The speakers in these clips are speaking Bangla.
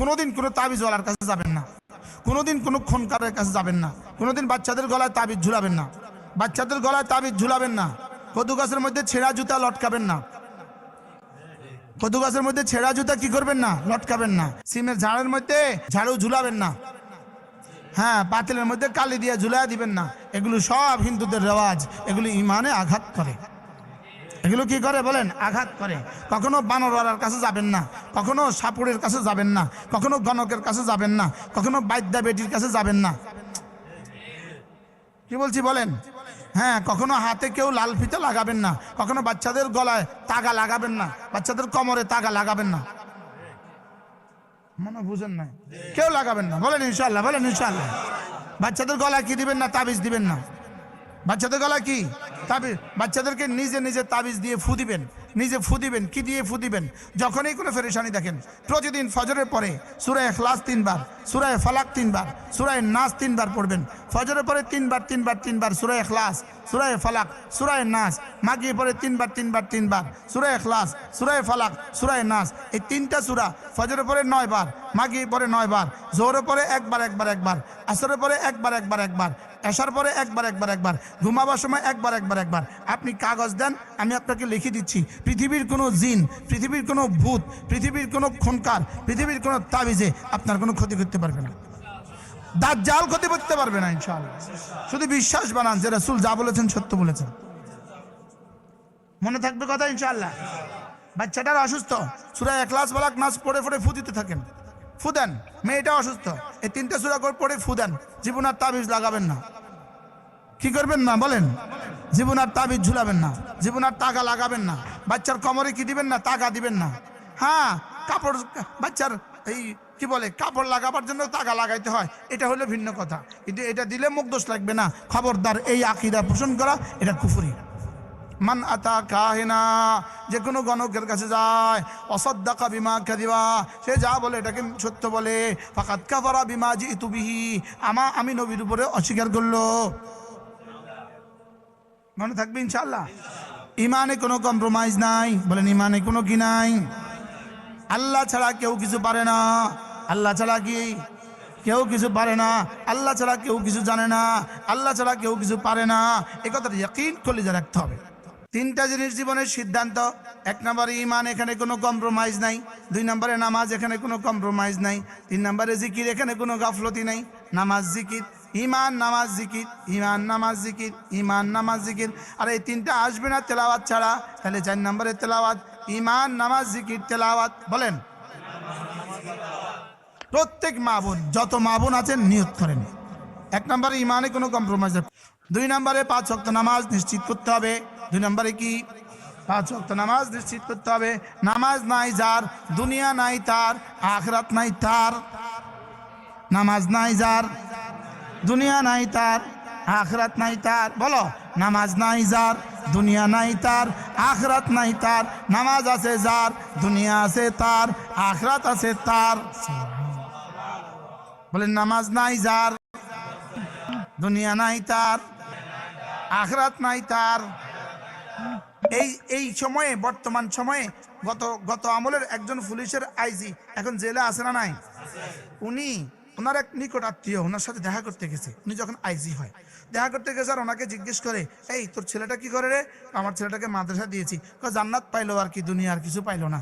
কোনোদিন কোনো তাবিজওয়ালার কাছে যাবেন না। কোনোদিন কোনো খনকারের কাছে যাবেন না। কোনোদিন বাচ্চাদের গলায় তাবিজ ঝুলাবেন না। বাচ্চাদের গলায় তাবিজ ঝুলাবেন না। কদু গাছের মধ্যে ছেঁড়া জুতা লটকাবেন না। কদু গাছের মধ্যে ছেঁড়া জুতা কি করবেন না? লটকাবেন না। সিমের ঝাড়ের মধ্যে ঝাড়ু ঝুলাবেন না। হ্যাঁ পাতিলের মধ্যে কালি দিয়ে ঝুলাই দিবেন না। এগুলো সব হিন্দুদের রেওয়াজ। এগুলি ইমানে আঘাত করে। এগুলো কি করে বলেন? আঘাত করে। কখনো বানরওয়ালার কাছে যাবেন না। কখনো সাপুরের কাছে যাবেন না। কখনো গণকের কাছে যাবেন না। কখনো বাইদ্যা বেটির কাছে যাবেন না। কি বলছি বলেন? হ্যাঁ কখনো হাতে কেউ লাল ফিতে লাগাবেন না। কখনো বাচ্চাদের গলায় তাগা লাগাবেন না। বাচ্চাদের কোমরে তাগা লাগাবেন না। মনে বুঝেন নাই? কেউ লাগাবেন না। বলেন ইনশাল্লাহ বলেন ইনশাল্লাহ বাচ্চাদের গলায় কি দিবেন না? তাবিজ দিবেন না। বাচ্চাদের গলা কি? তাবিজ। বাচ্চাদেরকে নিজে নিজে তাবিজ দিয়ে ফু দিবেন। নিজে ফু দিবেন। কি দিয়ে ফু দিবেন? যখনই কোনো ফেরেশানি দেখেন, প্রতিদিন ফজরের পরে সুরায় খ্লাস তিনবার সুরায় ফালাক তিনবার সুরায় নাস তিনবার পড়বেন। ফজরের পরে তিনবার তিনবার তিনবার সুরায় খ্লাস সুরায় ফালাক সুরায় নাস মাগিয়ে পরে তিনবার তিনবার তিনবার সুরায় খ্লাস সুরায় ফালাক সুরায় নাস। এই তিনটা সুরা ফজরের পরে নয় বার মাগিয়ে পরে নয় বার জোহরের পরে একবার একবার একবার, আসরের পরে একবার একবার একবার এসার পরে একবার একবার একবার, ঘুমাবার সময় একবার একবার একবার। আপনি কাগজ দেন, আমি আপনাকে লিখে দিচ্ছি। পৃথিবীর কোনো জিন, পৃথিবীর কোনো ভূত, পৃথিবীর কোনো খনকার, পৃথিবীর কোনো তাবিজে আপনার কোনো ক্ষতি করতে পারবে না। দাজ্জাল ক্ষতি করতে পারবে না, ইনশাআল্লাহ। শুধু বিশ্বাস বানান যে রাসুল যা বলেছেন সত্য বলেছেন। মনে থাকবে কথা, ইনশাআল্লাহ? বাচ্চাটার অসুস্থ। সুরা একলাস বালাক নাচ পড়ে পড়ে ফু দিতে থাকেন। ফু দেন মেয়েটা অসুস্থ। এই তিনটে সুরা পড়ে ফু দেন জীবন আর তাবিজ লাগাবেন না। কি করবেন না, বলেন? জীবন আর তাবিজ ঝুলাবেন না। জীবন আর টাকা লাগাবেন না। বাচ্চার কমরে কি দিবেন না টাকা দিবেন না। হ্যাঁ কাপড়, বাচ্চার এই কি বলে, কাপড় লাগাবার জন্য টাকা লাগাইতে হয়। এটা হলো ভিন্ন কথা। কিন্তু এটা দিলে মুখ দোষ লাগবে না। খবরদার এই আকিদা পোষণ করা, এটা কুফুরি। মান আতা কাহিনা যে কোনো গণকের কাছে যায়, অসদ্দাকা বিমা দিবা সে যা বলে এটাকে সত্য বলে। ফাকাত কাফারা বিমা জি ইতুবিহি আমা আমি নবীর উপরে অস্বীকার করল। মনে থাকবে ইনশাল্লাহ ইমানে কোনো কম্প্রোমাইজ নাই, বলেন ইমানে কোনো কি নাই? আল্লাহ ছাড়া কেউ কিছু পারে না। আল্লাহ ছাড়া কি কেউ কিছু পারে না? আল্লাহ ছাড়া কেউ কিছু জানে না। আল্লাহ ছাড়া কেউ কিছু পারে না। এ কথাটা কলিজা রাখতে হবে। তিনটা জিনিস জীবনের সিদ্ধান্ত। এক নম্বরে ইমান এখানে কোনো কম্প্রোমাইজ নাই। দুই নম্বরে, নামাজ এখানে কোনো কম্প্রোমাইজ নাই। তিন নম্বরে, জিকির এখানে কোনো গাফলতি নাই। নামাজ, জিকির ইমান নামাজ, জিকির ইমান নামাজ, জিকির ইমান নামাজ, জিকির। আর এই তিনটা আসবে না তেলাওয়াত ছাড়া। তাহলে চার নম্বরে তেলাওয়াত ইমান নামাজ, জিকির, তেলাওয়াত। বলেন। প্রত্যেক মা বোন, যত মা বোন আছেন, নিয়ত করেন। এক নম্বরে ইমানে কোনো কম্প্রোমাইজ। দুই নম্বরে, পাঁচ ওয়াক্ত নামাজ নিশ্চিত করতে হবে। দুই নম্বরে কি? পাঁচ ওয়াক্ত নামাজ নিশ্চিত করতে হবে। নামাজ নাই যার, দুনিয়া নাই তার, আখরাত নাই তার। নামাজ নাই যার, দুনিয়া নাই তার, আখরাত নাই তার। বলো, নামাজ নাই যার, দুনিয়া নাই তার, আখরাত নাই তার। নামাজ আছে যার, দুনিয়া আছে তার, আখরাত আছে তার। বলেন নামাজ নাই যার, দুনিয়া নাই তার, আখরাত নাই তার। এই এই সময়ে, বর্তমান সময়ে, গত গত আমলের একজন পুলিশের আইজি এখন জেলে আছে না নাই? উনি ওনার এক নিকট আত্মীয়, ওনার সাথে দেখা করতে গেছে। উনি যখন আইজি হয়, দেখা করতে গেছে আর ওনাকে জিজ্ঞেস করে, এই, তোর ছেলেটা কি করে রে? আমার ছেলেটাকে মাদ্রাসা দিয়েছি। জান্নাত পাইলো আর কি, দুনিয়া আর কিছু পাইলো না।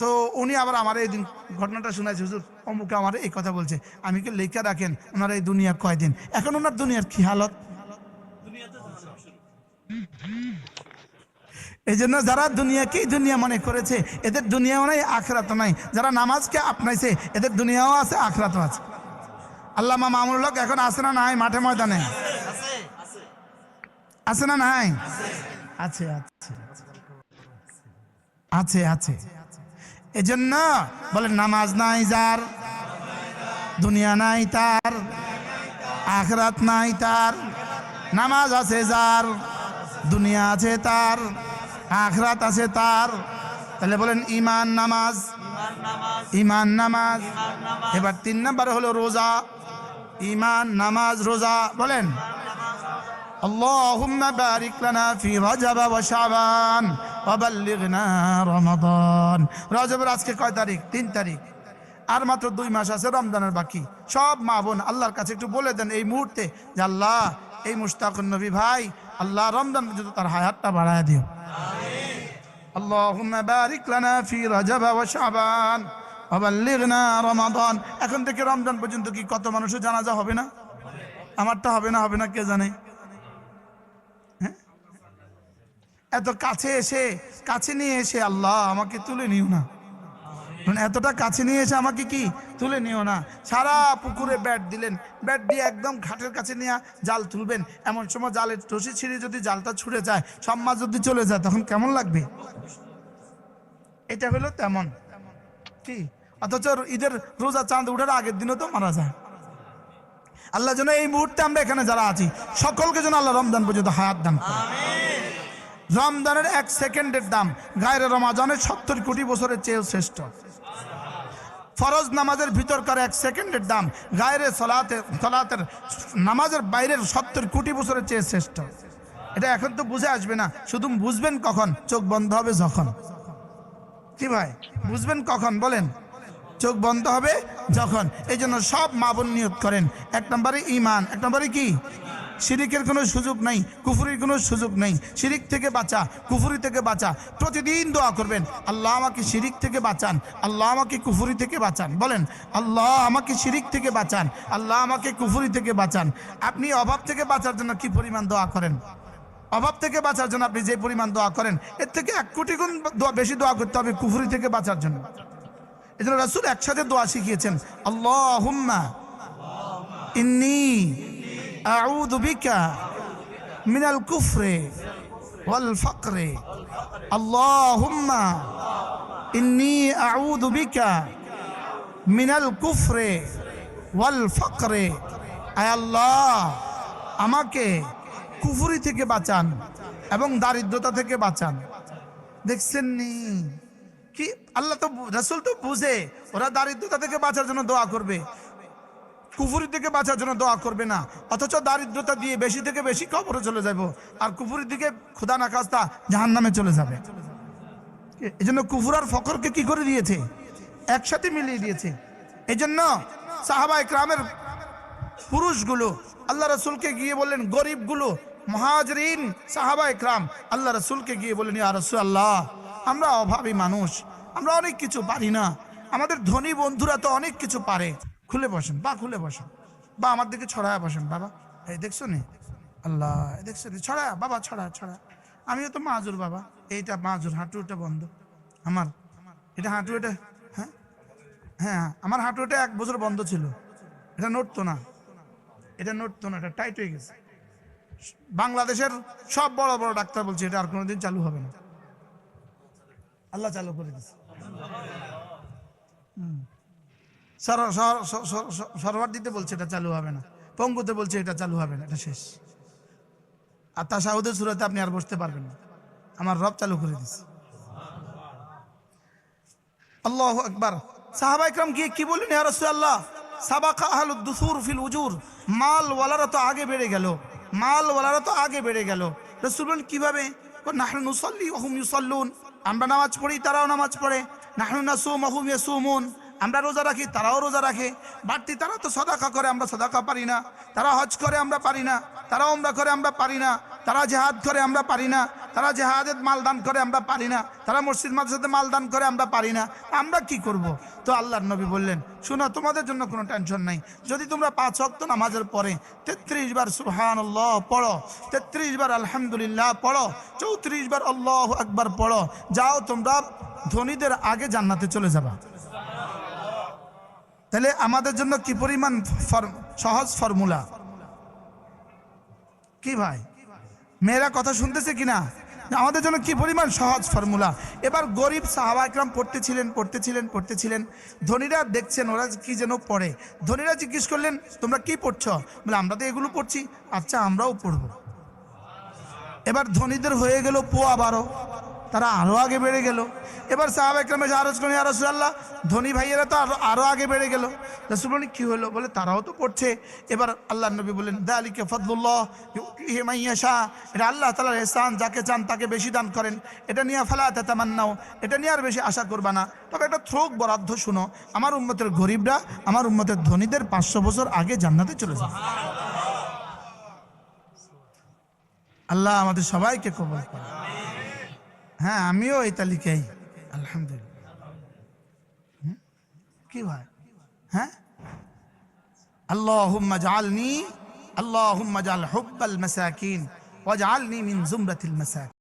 তো উনি আবার আমার এই দিন ঘটনাটা শুনেছে হুজুর, অমুকে আমার এই কথা বলছে। আমি কি লেখা রাখেন? ওনার এই দুনিয়া কয়দিন? এখন ওনার দুনিয়ার কি হালত? এই জন্য যারা দুনিয়াকেই দুনিয়া মনে করেছে, এদের দুনিয়াও নাই আখরাত নাই। যারা নামাজকে আপনাইছে, এদের দুনিয়াও আছে, আখরাতও আছে। আল্লাহ মামুল এখন আছে না নাই মাঠে ময়দানে? আছে না নাই? আছে আছে আছে আছে। এজন্য বলে, নামাজ নাই যার, দুনিয়া নাই তার, আখরাত নাই তার, নামাজ আছে যার। দুনিয়া আছে তার আখরাত আছে তার তাহলে বলেন ইমান নামাজ ইমান নামাজ এবার তিন নম্বর হলো রোজা ইমান নামাজ রোজা বলেন اللهم بارك لنا في رجب وشعبان وبلغنا رمضان রমাদান রজবের আজকে কয় তারিখ তিন তারিখ আর মাত্র দুই মাস আছে রমজানের বাকি সব মা বোন আল্লাহর কাছে একটু বলে দেন এই মুহূর্তে যে আল্লাহ এই মুস্তাকুন নবী ভাই আল্লাহ রমজান পর্যন্ত তার হায়াতটা বাড়ায় দিও اللهم بارك لنا في رجب وشعبان وبلغنا رمضان এখন থেকে রমজান পর্যন্ত কি কত মানুষের জানাজা হবে না আমারটা হবে না হবে না কে জানে হ্যাঁ? এত কাছে এসে কাছে নিয়ে এসে আল্লাহ আমাকে তুলে নিও না মানে এতটা কাছে নিয়ে এসে আমাকে কি তুলে নিও না? সারা পুকুরে ব্যাট দিলেন। ব্যাট দিয়ে একদম ঘাটের কাছে নিয়ে জাল তুলবেন। এমন সময় জালের টসি ছিঁড়ে যদি জালটা ছুটে যায়, সব মাছ যদি চলে যায়, তখন কেমন লাগবে? এটা হলো তেমন। কি? অথচ ঈদের রোজা চাঁদ উঠার আগের দিনও তো মারা যায়। আল্লাহ যেন এই মুহূর্তে আমরা এখানে যারা আছি, সকলকে যেন আল্লাহ রমজান পর্যন্ত হায়াত দান রমজানের এক সেকেন্ডের দাম, গায়ের রমাজানের সত্তর কোটি বছরের চেয়েও শ্রেষ্ঠ। ফরজ নামাজের ভিতরকার এক সেকেন্ডের দাম গায়ের সলাতে, সলাতের নামাজের বাইরের সত্তর কোটি বছরের চেয়ে শ্রেষ্ঠ। এটা এখন তো বুঝে আসবে না। শুধু বুঝবেন কখন? চোখ বন্ধ হবে যখন। কি ভাই? বুঝবেন কখন? বলেন। চোখ বন্ধ হবে যখন। এই জন্য সব মা বোন নিয়ত করেন। এক নম্বরে ইমান এক নম্বরে কি? শিরিকের কোনো সুযোগ নেই, কুফুরির কোনো সুযোগ নেই। শিরিক থেকে বাঁচা, কুফুরি থেকে বাঁচা। প্রতিদিন দোয়া করবেন, আল্লাহ আমাকে শিরিক থেকে বাঁচান, আল্লাহ আমাকে কুফুরি থেকে বাঁচান। বলেন, আল্লাহ আমাকে শিরিক থেকে বাঁচান, আল্লাহ আমাকে কুফুরি থেকে বাঁচান। আপনি অভাব থেকে বাঁচার জন্য কি পরিমাণ দোয়া করেন? অভাব থেকে বাঁচার জন্য আপনি যে পরিমাণ দোয়া করেন, এর থেকে এক কোটি গুণ বেশি দোয়া করতে হবে কুফুরি থেকে বাঁচার জন্য। এই জন্য রাসুল একসাথে দোয়া শিখিয়েছেন আল্লাহ হুম্মা ইন্নি আউযু বিকা মিনাল কুফরে ওয়াল ফকরে আল্লাহুম্মা ইন্নি আউযু বিকা মিনাল কুফরে ওয়াল ফকরে আয় আল্লাহ, আমাকে কুফুরি থেকে বাঁচান এবং দারিদ্রতা থেকে বাঁচান। দেখছেন নি? কি? আল্লাহ তো রাসুল তো বুঝে, ওরা দারিদ্রতা থেকে বাঁচার জন্য দোয়া করবে। কুফুরি থেকে বাঁচার জন্য দোয়া করবে না। অথচ দারিদ্রতা দিয়ে বেশি থেকে বেশি কবরে চলে যাব আর কুফুরির দিকে খুদা না কাস্তা জাহান নামে চলে যাবে। এই জন্য কুফুর আর ফকরকে কি করে দিয়েছে? একসাথে মিলিয়ে দিয়েছে। এই জন্য সাহাবা ইকরামের পুরুষগুলো, আল্লাহ রসুলকে গিয়ে বললেন, গরিবগুলো, মহাজরিন সাহাবা ইকরাম আল্লাহ রসুলকে গিয়ে বললেন, ইয়া রসুল আল্লাহ আমরা অভাবী মানুষ, আমরা অনেক কিছু পারি না। আমাদের ধনী বন্ধুরা তো অনেক কিছু পারে। খুলে বসেন, বা খুলে বসেন, বা আমার দিকে ছড়ায় বসেন, বাবা। এই দেখছ নি? আল্লাহ দেখছ নি? ছড়া বাবা ছড়া ছড়া আমিও তো মাজুর, বাবা। এইটা মাজুর, হাঁটুটা বন্ধ। আমার, এটা হাঁটু, এটা হ্যাঁ? হ্যাঁ আমার হাঁটুটা এক বছর বন্ধ ছিল। এটা নড়তো না। এটা নড়তো না, এটা টাইট হয়ে গেছে। বাংলাদেশের সব বড় বড় ডাক্তার বলছে, এটা আর কোনোদিন চালু হবে না। আল্লাহ চালু করে দিচ্ছে সরওয়ার দিতে বলছে এটা চালু হবে না। পঙ্গুতে বলছে এটা চালু হবে না, এটা শেষ। আর তা সাহুদের সুরাতে আপনি আর বসতে পারবেন না। আমার রব চালু করে দিচ্ছে আল্লাহ একবার সাহাবা ইকরাম গিয়ে কি বললেন, ইয়া রাসূলুল্লাহ? সাবাকা আহলুদ দুসুর ফিল উজুর। মাল ওয়ালারা তো আগে বেড়ে গেল। মাল ওয়ালারা তো আগে বেড়ে গেল। রাসূল বলেন, কীভাবে? নাহনু নুসাল্লি ওয়া হুম আমরা নামাজ পড়ি, তারাও নামাজ পড়ে। নাহনু নাসুম ওয়া হুম ইয়াসুমুন। আমরা রোজা রাখি, তারাও রোজা রাখে। বাড়তি তারা তো সদাকা করে, আমরা সদাকা পারি না। তারা হজ করে, আমরা পারি না। তারা ওমরা করে, আমরা পারি না। তারা জেহাদ করে, আমরা পারি না। তারা জেহাদের মাল দান করে, আমরা পারি না। তারা মসজিদ, মাদ্রাসাতে মাল দান করে, আমরা পারি না। আমরা কি করব? তো আল্লাহর নবী বললেন, শোনো, তোমাদের জন্য কোনো টেনশন নাই। যদি তোমরা পাঁচ অক্ত নামাজের পরে তেত্রিশ বার সুহান আল্লাহ পড়ো, তেত্রিশ বার আলহামদুলিল্লাহ পড়ো, চৌত্রিশ বার আল্লাহ একবার পড়ো, যাও তোমরা ধনীদের আগে জান্নাতে চলে যাবা। তাহলে আমাদের জন্য কি পরিমাণ সহজ ফর্মুলা? কি ভাই? মেয়েরা কথা শুনতেছে কিনা আমাদের জন্য কি পরিমাণ সহজ ফর্মুলা? এবার গরিব সাহাবা একরাম পড়তেছিলেন পড়তেছিলেন পড়তেছিলেন। ধনীরা দেখছেন ওরা কি যেন পড়ে। ধনীরা জিজ্ঞেস করলেন, তোমরা কি পড়ছ? বলে, আমরা তো এগুলো পড়ছি। আচ্ছা আমরাও পড়ব। এবার ধনীদের হয়ে গেল পোয়া বারো। তারা আরও আগে বেড়ে গেল। এবার সাহাব একরাম আরজ করেন রসুল্লাহ ধনী ভাইয়েরা তো আরও আরও আগে বেড়ে গেল। রসুল বলেন কী হলো? বলে, তারাও তো পড়ছে এবার আল্লাহ নবী বললেন, দালিকে ফদলুল্লাহ মাইয়াশা এটা আল্লাহ তালার এহসান, যাকে চান তাকে বেশি দান করেন। এটা নিয়ে ফেলা তামান্নাও এটা নিয়ে আর বেশি আশা করবা না। তবে একটা থ্রোক বরাদ্দ শুনো, আমার উম্মতের গরিবরা, আমার উম্মতের ধনীদের পাঁচশো বছর আগে জান্নাতে চলে যাবে। আল্লাহ আমাদের সবাইকে কবল করে হ্যাঁ আমিও এই তালিকায় আলহামদুলিল্লাহ হুম? কি ভাই হ্যাঁ اللهم اجعلني اللهم اجعل حب المساكين واجعلني من زمرة المساكين